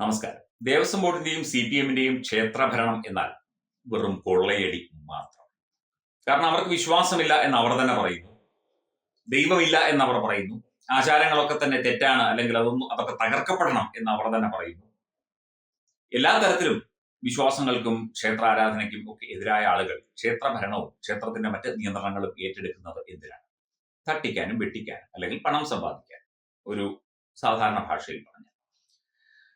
നമസ്കാരം. ദേവസ്വം ബോർഡിന്റെയും C P എമ്മിന്റെയും ക്ഷേത്രഭരണം എന്നാൽ വെറും കൊള്ളയടി മാത്രം. കാരണം അവർക്ക് വിശ്വാസമില്ല എന്ന് അവർ തന്നെ പറയുന്നു. ദൈവമില്ല എന്ന് അവർ പറയുന്നു. ആചാരങ്ങളൊക്കെ തന്നെ തെറ്റാണ് അല്ലെങ്കിൽ അതൊന്നും അതൊക്കെ തകർക്കപ്പെടണം എന്ന് അവർ തന്നെ പറയുന്നു. എല്ലാ തരത്തിലും വിശ്വാസങ്ങൾക്കും ക്ഷേത്ര ആരാധനയ്ക്കും ഒക്കെ എതിരായ ആളുകൾ ക്ഷേത്രഭരണവും ക്ഷേത്രത്തിന്റെ മറ്റ് നിയന്ത്രണങ്ങളും ഏറ്റെടുക്കുന്നത് എന്തിനാണ്? തട്ടിക്കാനും വെട്ടിക്കാനും അല്ലെങ്കിൽ പണം സമ്പാദിക്കാൻ. ഒരു സാധാരണ ഭാഷയിൽ പറഞ്ഞു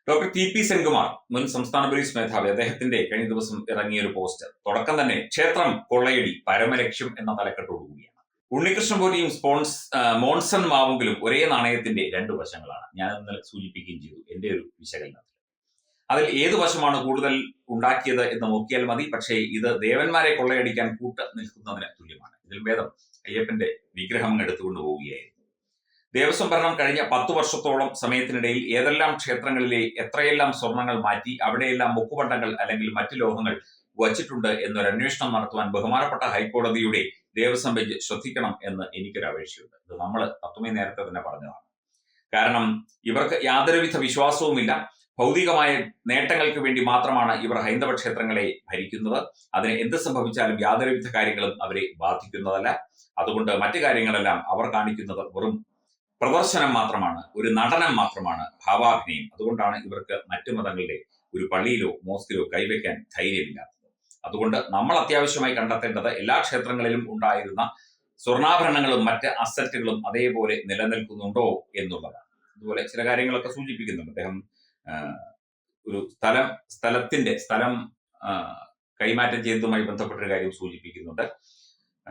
ഡോക്ടർ ടി പി സെൻകുമാർ മുൻ സംസ്ഥാന പോലീസ് മേധാവി അദ്ദേഹത്തിന്റെ കഴിഞ്ഞ ദിവസം ഇറങ്ങിയ ഒരു പോസ്റ്റർ തുടക്കം തന്നെ ക്ഷേത്രം കൊള്ളയടി പരമലക്ഷ്യം എന്ന തലക്കെട്ടോടുകൂടിയാണ് ഉണ്ണികൃഷ്ണൻ പോലെയും സ്പോൺസ് മോൺസൺ മാവുങ്കിലും ഒരേ നാണയത്തിന്റെ രണ്ട് വശങ്ങളാണ്. ഞാൻ ഇന്നലെ സൂചിപ്പിക്കുകയും ചെയ്തു എന്റെ ഒരു വിശകലനത്തിൽ. അതിൽ ഏത് വശമാണ് കൂടുതൽ ഉണ്ടാക്കിയത് എന്ന് നോക്കിയാൽ മതി പക്ഷേ ഇത് ദേവന്മാരെ കൊള്ളയടിക്കാൻ കൂട്ട നിൽക്കുന്നതിന് തുല്യമാണ്. ഇതിൽ ഭേദം അയ്യപ്പന്റെ വിഗ്രഹം എടുത്തുകൊണ്ട് പോവുകയായിരുന്നു. ദേവസ്വം ഭരണം കഴിഞ്ഞ പത്തു വർഷത്തോളം സമയത്തിനിടയിൽ ഏതെല്ലാം ക്ഷേത്രങ്ങളിലെ എത്രയെല്ലാം സ്വർണങ്ങൾ മാറ്റി അവിടെയെല്ലാം മുക്കുപണ്ടങ്ങൾ അല്ലെങ്കിൽ മറ്റു ലോഹങ്ങൾ വച്ചിട്ടുണ്ട് എന്നൊരു അന്വേഷണം നടത്തുവാൻ ബഹുമാനപ്പെട്ട ഹൈക്കോടതിയുടെ ദേവസ്വം ബെഞ്ച് ശ്രദ്ധിക്കണം എന്ന് എനിക്കൊരു അപേക്ഷയുണ്ട്. ഇത് നമ്മൾ തത്വമേ നേരത്തെ തന്നെ പറഞ്ഞതാണ്. കാരണം ഇവർക്ക് യാതൊരുവിധ വിശ്വാസവുമില്ല. ഭൗതികമായ നേട്ടങ്ങൾക്ക് വേണ്ടി മാത്രമാണ് ഇവർ ഹൈന്ദവ ക്ഷേത്രങ്ങളെ ഭരിക്കുന്നത്. അതിന് എന്ത് സംഭവിച്ചാലും യാതൊരുവിധ കാര്യങ്ങളും അവരെ ബാധിക്കുന്നതല്ല. അതുകൊണ്ട് മറ്റു കാര്യങ്ങളെല്ലാം അവർ കാണിക്കുന്നത് വെറും പ്രദർശനം മാത്രമാണ് ഒരു നടനം മാത്രമാണ് ഭാവാഭിനയം. അതുകൊണ്ടാണ് ഇവർക്ക് മറ്റു മതങ്ങളുടെ ഒരു പള്ളിയിലോ മോസ്കിലോ കൈവയ്ക്കാൻ ധൈര്യമില്ലാത്തത്. അതുകൊണ്ട് നമ്മൾ അത്യാവശ്യമായി കണ്ടെത്തേണ്ടത് എല്ലാ ക്ഷേത്രങ്ങളിലും ഉണ്ടായിരുന്ന സ്വർണാഭരണങ്ങളും മറ്റ് അസറ്റുകളും അതേപോലെ നിലനിൽക്കുന്നുണ്ടോ എന്നുള്ളതാണ്. അതുപോലെ ചില കാര്യങ്ങളൊക്കെ സൂചിപ്പിക്കുന്നുണ്ട്. അദ്ദേഹം ഒരു സ്ഥലം സ്ഥലത്തിന്റെ സ്ഥലം കൈമാറ്റം ചെയ്തതുമായി ബന്ധപ്പെട്ടൊരു കാര്യം സൂചിപ്പിക്കുന്നുണ്ട്.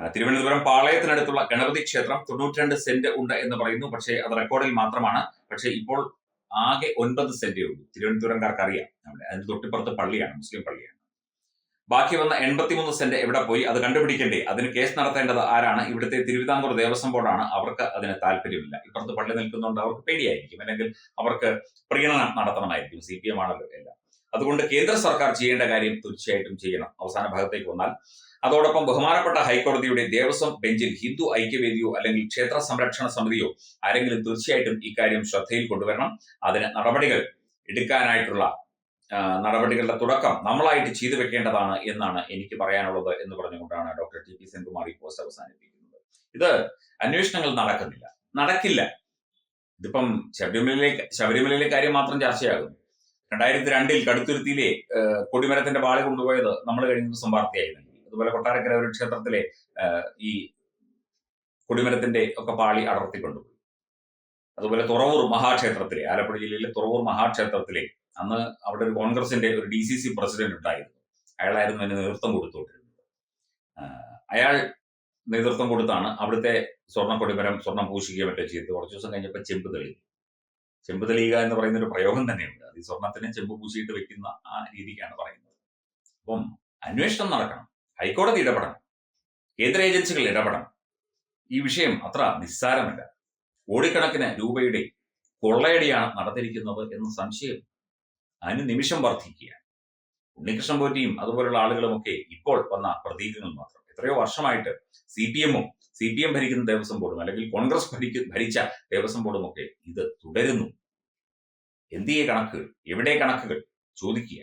തിരുവനന്തപുരം പാളയത്തിനടുത്തുള്ള ഗണപതി ക്ഷേത്രം തൊണ്ണൂറ്റിരണ്ട് സെന്റ് ഉണ്ട് എന്ന് പറയുന്നു. പക്ഷേ അത് റെക്കോർഡിൽ മാത്രമാണ്. പക്ഷേ ഇപ്പോൾ ആകെ ഒൻപത് സെന്റേ ഉള്ളൂ. തിരുവനന്തപുരംകാർക്ക് അറിയാം അവിടെ. അതിന് തൊട്ടിപ്പുറത്ത് പള്ളിയാണ് മുസ്ലിം പള്ളിയാണ്. ബാക്കി വന്ന എൺപത്തിമൂന്ന് സെന്റ് എവിടെ പോയി? അത് കണ്ടുപിടിക്കേണ്ടേ. അതിന് കേസ് നടത്തേണ്ടത് ആരാണ്? ഇവിടുത്തെ തിരുവിതാംകൂർ ദേവസ്വം ബോർഡാണ്. അവർക്ക് അതിന് താല്പര്യമില്ല. ഇപ്പുറത്ത് പള്ളി നിൽക്കുന്നുണ്ട് അവർക്ക് പേടിയായിരിക്കും. അല്ലെങ്കിൽ അവർക്ക് പ്രീണനം നടത്തണമായിരിക്കും. സി പി എം ആണല്ലോ എല്ലാം. അതുകൊണ്ട് കേന്ദ്ര സർക്കാർ ചെയ്യേണ്ട കാര്യം തീർച്ചയായിട്ടും ചെയ്യണം. അവസാന ഭാഗത്തേക്ക് വന്നാൽ അതോടൊപ്പം ബഹുമാനപ്പെട്ട ഹൈക്കോടതിയുടെ ദേവസ്വം ബെഞ്ചിൽ ഹിന്ദു ഐക്യവേദിയോ അല്ലെങ്കിൽ ക്ഷേത്ര സംരക്ഷണ സമിതിയോ ആരെങ്കിലും തീർച്ചയായിട്ടും ഇക്കാര്യം ശ്രദ്ധയിൽ കൊണ്ടുവരണം. അതിന് നടപടികൾ എടുക്കാനായിട്ടുള്ള നടപടികളുടെ തുടക്കം നമ്മളായിട്ട് ചെയ്തു വെക്കേണ്ടതാണ് എന്നാണ് എനിക്ക് പറയാനുള്ളത് എന്ന് പറഞ്ഞുകൊണ്ടാണ് ഡോക്ടർ ടി പി സെൻകുമാർ ഈ പോസ്റ്റ് അവസാനിപ്പിക്കുന്നത്. ഇത് അന്വേഷണങ്ങൾ നടക്കുന്നില്ല. നടക്കില്ല. ഇതിപ്പം ശബരിമലയിലെ ശബരിമലയിലെ കാര്യം മാത്രം ചർച്ചയാകുന്നു. രണ്ടായിരത്തി രണ്ടിൽ കടുത്തുരുത്തിയിലെ കൊടിമരത്തിന്റെ പാളി കൊണ്ടുപോയത് നമ്മൾ കഴിഞ്ഞ ദിവസം വാർത്തയായി നൽകി അതുപോലെ കൊട്ടാരക്കര ഒരു ക്ഷേത്രത്തിലെ ഈ കൊടിമരത്തിന്റെ ഒക്കെ പാളി അടർത്തി കൊണ്ടുപോയി അതുപോലെ തുറവൂർ മഹാക്ഷേത്രത്തിലെ ആലപ്പുഴ ജില്ലയിലെ തുറവൂർ മഹാക്ഷേത്രത്തിലെ അന്ന് അവിടെ ഒരു കോൺഗ്രസിന്റെ ഒരു ഡി സി സി പ്രസിഡന്റ് ഉണ്ടായിരുന്നു. അയാളായിരുന്നു അതിന് നേതൃത്വം കൊടുത്തുകൊണ്ടിരുന്നത്. അയാൾ നേതൃത്വം കൊടുത്താണ് അവിടുത്തെ സ്വർണ കൊടിമരം സ്വർണം പൂശിക്കുകയോ മറ്റോ ചെയ്ത് കുറച്ച് ദിവസം കഴിഞ്ഞപ്പോൾ ചെമ്പ് തെളിഞ്ഞു. ചെമ്പ് തെളിയുക എന്ന് പറയുന്ന ഒരു പ്രയോഗം തന്നെയുണ്ട്. അത് ഈ സ്വർണത്തിന് ചെമ്പ് പൂശിയിട്ട് വെക്കുന്ന ആ രീതിക്കാണ് പറയുന്നത്. അപ്പം അന്വേഷണം നടക്കണം. ഹൈക്കോടതി ഇടപെടണം. കേന്ദ്ര ഏജൻസികൾ ഇടപെടണം. ഈ വിഷയം അത്ര നിസ്സാരമല്ല. കോടിക്കണക്കിന് രൂപയുടെ കൊള്ളയടിയാണ് നടത്തിയിരിക്കുന്നത് എന്ന സംശയം അതിന് നിമിഷം വർദ്ധിക്കുകയാണ്. ഉണ്ണികൃഷ്ണൻ പോറ്റിയും അതുപോലുള്ള ആളുകളുമൊക്കെ ഇപ്പോൾ വന്ന പ്രതീകങ്ങൾ മാത്രം. എത്രയോ വർഷമായിട്ട് സി പി എമ്മും സി പി എം ഭരിക്കുന്ന ദേവസ്വം ബോർഡും അല്ലെങ്കിൽ കോൺഗ്രസ് ഭരിക്ക ഭരിച്ച ദേവസ്വം ബോർഡും ഒക്കെ ഇത് തുടരുന്നു. എന്തിയെ കണക്കുകൾ എവിടെ കണക്കുകൾ ചോദിക്കുക